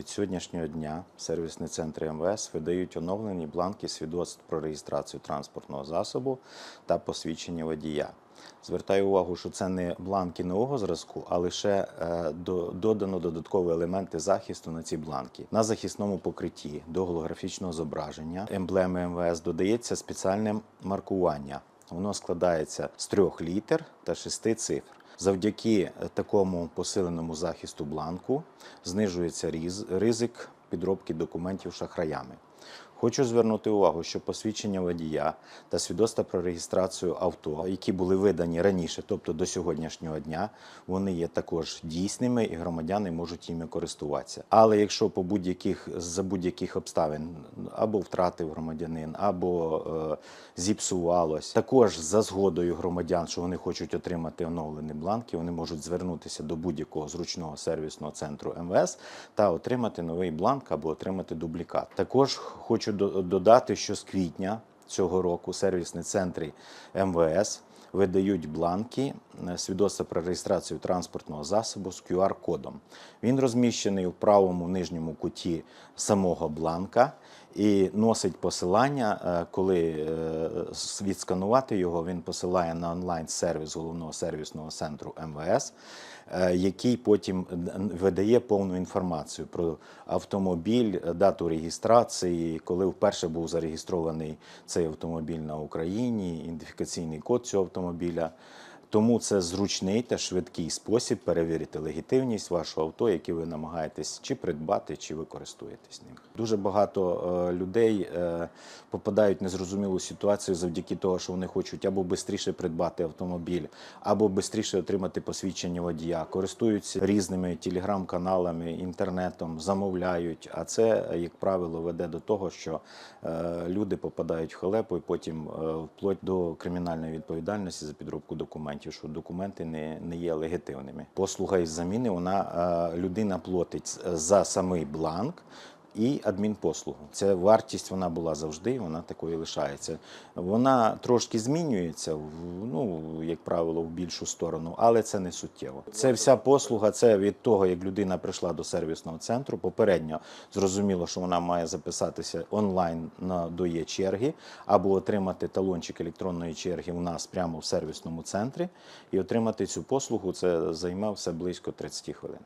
від сьогоднішнього дня сервісні центри МВС видають оновлені бланки свідоцтв про реєстрацію транспортного засобу та посвідчення водія. Звертаю увагу, що це не бланки нового зразку, а лише е, до- додано додаткові елементи захисту на ці бланки. На захисному покритті до голографічного зображення емблеми МВС додається спеціальне маркування. Воно складається з трьох літер та шести цифр. Завдяки е, такому посиленому захисту бланку знижується ризик підробки документів шахраями. Хочу звернути увагу, що посвідчення водія та свідоцтва про реєстрацію авто, які були видані раніше, тобто до сьогоднішнього дня, вони є також дійсними і громадяни можуть іми користуватися. Але якщо по будь-яких за будь-яких обставин або втратив громадянин, або е, зіпсувалось, також за згодою громадян, що вони хочуть отримати оновлені бланки, вони можуть звернутися до будь-якого зручного сервісного центру МВС та отримати новий бланк або отримати дублікат. Також хочу додати, що з квітня цього року сервісні центри МВС видають бланки е, свідоцтва про реєстрацію транспортного засобу з QR-кодом. Він розміщений у правому нижньому куті самого бланка і носить посилання, е, коли е, відсканувати його, він посилає на онлайн-сервіс головного сервісного центру МВС, е, який потім видає повну інформацію про автомобіль, дату реєстрації, коли вперше був зареєстрований цей автомобіль на Україні, ідентифікаційний код цього автомобіля. Тому це зручний та швидкий спосіб перевірити легітимність вашого авто, яке ви намагаєтесь чи придбати, чи ви користуєтесь ним. Дуже багато е, людей е, попадають в незрозумілу ситуацію завдяки того, що вони хочуть або швидше придбати автомобіль, або швидше отримати посвідчення водія, користуються різними телеграм-каналами, інтернетом, замовляють. А це, як правило, веде до того, що е, люди попадають в халепу і потім е, вплоть до кримінальної відповідальності за підробку документів, що документи не, не є легітимними. Послуга із заміни вона е, людина платить за самий бланк. І адмінпослугу. Це вартість вона була завжди, вона такою лишається. Вона трошки змінюється, ну, як правило, в більшу сторону, але це не суттєво. Це вся послуга, це від того, як людина прийшла до сервісного центру. Попередньо зрозуміло, що вона має записатися онлайн на до є черги або отримати талончик електронної черги у нас прямо в сервісному центрі і отримати цю послугу. Це займе все близько 30 хвилин.